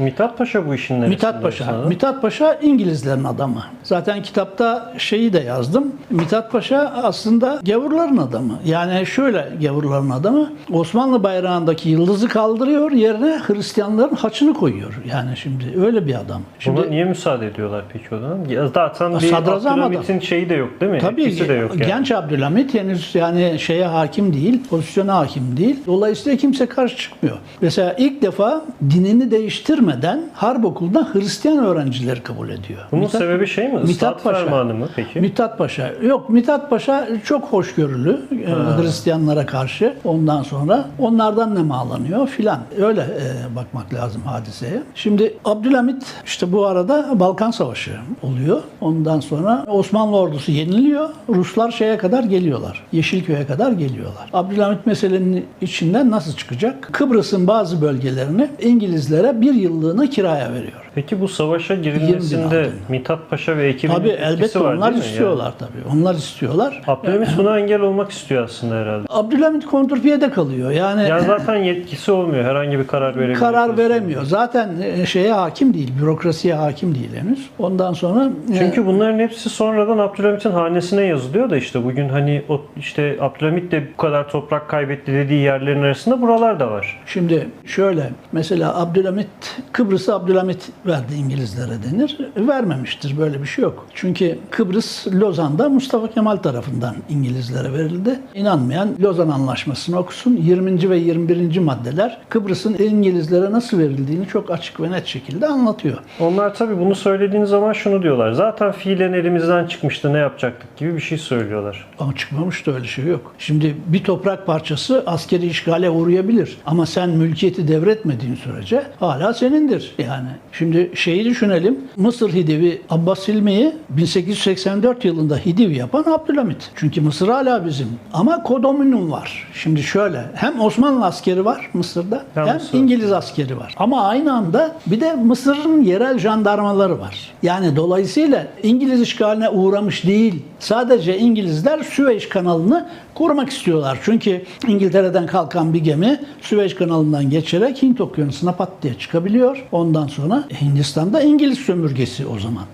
Mithat Paşa bu işin neresinde? Mithat Paşa. sanırım? Mithat Paşa İngilizlerin adamı. Zaten kitapta şeyi de yazdım. Mithat Paşa aslında gavurların adamı. Yani şöyle gavurların adamı. Osmanlı bayrağındaki yıldızı kaldırıyor, yerine Hristiyanların haçını koyuyor. Yani şimdi öyle bir adam. Şimdi Buna niye müsaade ediyorlar peki o zaman? Zaten bir Abdülhamit'in şeyi de yok değil mi? Tabii Etkisi de yok yani. genç Abdülhamit henüz yani şeye hakim değil, pozisyona hakim değil. Dolayısıyla kimse karşı çıkmıyor. Mesela ilk defa dinini değiştirmeden harp okuluna Hristiyan öğrencileri kabul ediyor. Bunun Mithat- sebebi şey mi? Mithat Paşa. fermanı mı peki? Mithat Paşa. Yok Mithat Paşa çok hoşgörülü e, Hristiyanlara karşı. Ondan sonra onlardan nemalanıyor filan. Öyle e, bakmak lazım hadiseye. Şimdi Abdülhamit işte bu arada Balkan Savaşı oluyor. Ondan sonra Osmanlı ordusu yeniliyor. Ruslar şeye kadar geliyorlar. Yeşilköy'e kadar geliyorlar. Abdülhamit meselenin içinden nasıl çıkacak? Kıbrıs'ın bazı bölgelerini İngilizlere bir yıllığına kiraya veriyor. Peki bu savaşa 20 bin girilmesinde. Mithat Paşa ve ekibinin Tabii elbette var onlar istiyorlar tabii. Onlar istiyorlar. Yani Abdülhamit buna engel olmak istiyor aslında herhalde. Abdülhamit kontrpiyede kalıyor. Yani Ya zaten yetkisi olmuyor. Herhangi bir karar veremiyor. karar veremiyor. Zaten e, şeye hakim değil, bürokrasiye hakim değil henüz. Ondan sonra e, Çünkü bunların hepsi sonradan Abdülhamit'in hanesine yazılıyor da işte bugün hani o işte Abdülhamit de bu kadar toprak kaybetti dediği yerlerin arasında buralar da var. şimdi şöyle mesela Abdülhamit Kıbrıs'ı Abdülhamit verdi İngilizlere denir. Vermemiştir. Böyle bir şey yok. Çünkü Kıbrıs Lozan'da Mustafa Kemal tarafından İngilizlere verildi. İnanmayan Lozan Anlaşması'nı okusun. 20. ve 21. maddeler Kıbrıs'ın İngilizlere nasıl verildiğini çok açık ve net şekilde anlatıyor. Onlar tabii bunu söylediğin zaman şunu diyorlar. Zaten fiilen elimizden çıkmıştı ne yapacaktık gibi bir şey söylüyorlar. Ama çıkmamış da öyle şey yok. Şimdi bir toprak parçası askeri işgale uğrayabilir. Ama sen mülkiyeti devretmediğin sürece hala senindir. Yani şimdi şeyi düşünelim. Mısır Hidivi Abbas Hilmi'yi 1884 yılında Hidivi yapan Abdülhamit. Çünkü Mısır hala bizim. Ama Kodominum var. Şimdi şöyle hem Osmanlı askeri var Mısır'da Hem hem Mısır. İngiliz askeri var. Ama aynı anda bir de Mısır'ın yerel jandarmaları var. Yani dolayısıyla İngiliz işgaline uğramış değil. Sadece İngilizler Süveyş kanalını korumak istiyorlar. Çünkü İngiltere'den kalkan bir gemi Süveyş kanalından geçerek Hint okyanusuna pat diye çıkabiliyor. Ondan sonra Hindistan'da İngiliz sömürgesi o zaman.